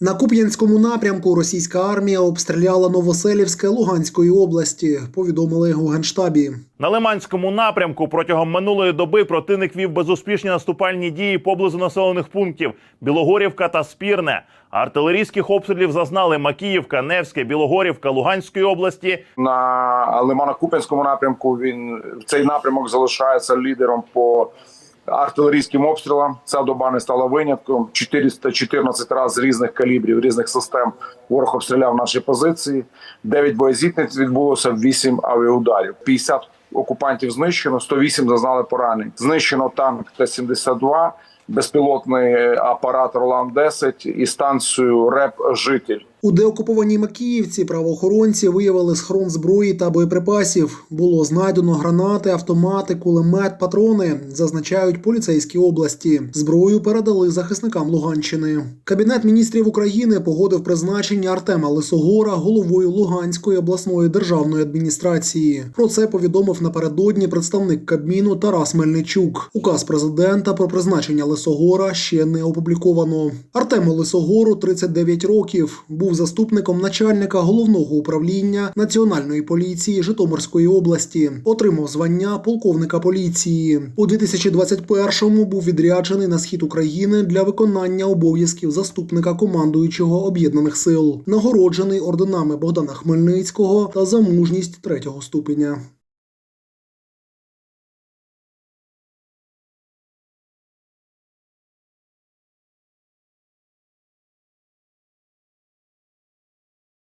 На Куп'янському напрямку російська армія обстріляла Новоселівське Луганської області. Повідомили у генштабі. На Лиманському напрямку протягом минулої доби противник вів безуспішні наступальні дії поблизу населених пунктів Білогорівка та Спірне. Артилерійських обстрілів зазнали Макіївка, Невське, Білогорівка Луганської області. на Лимано-Куп'янському напрямку. Він цей напрямок залишається лідером по артилерійським обстрілам. Ця доба не стала винятком. 414 разів з різних калібрів, різних систем ворог обстріляв наші позиції. 9 боєзітниць відбулося, 8 авіаударів. 50 окупантів знищено, 108 зазнали поранень. Знищено танк Т-72, безпілотний апарат Ролан 10 і станцію РЕП Житель. У деокупованій Макіївці правоохоронці виявили схрон зброї та боєприпасів. Було знайдено гранати, автомати, кулемет, патрони, зазначають поліцейські області. Зброю передали захисникам Луганщини. Кабінет міністрів України погодив призначення Артема Лисогора головою Луганської обласної державної адміністрації. Про це повідомив напередодні представник Кабміну Тарас Мельничук. Указ президента про призначення Лисогора ще не опубліковано. Артему Лисогору 39 років. Був заступником начальника головного управління Національної поліції Житомирської області. Отримав звання полковника поліції. У 2021-му був відряджений на схід України для виконання обов'язків заступника командуючого об'єднаних сил, нагороджений орденами Богдана Хмельницького та за мужність третього ступеня.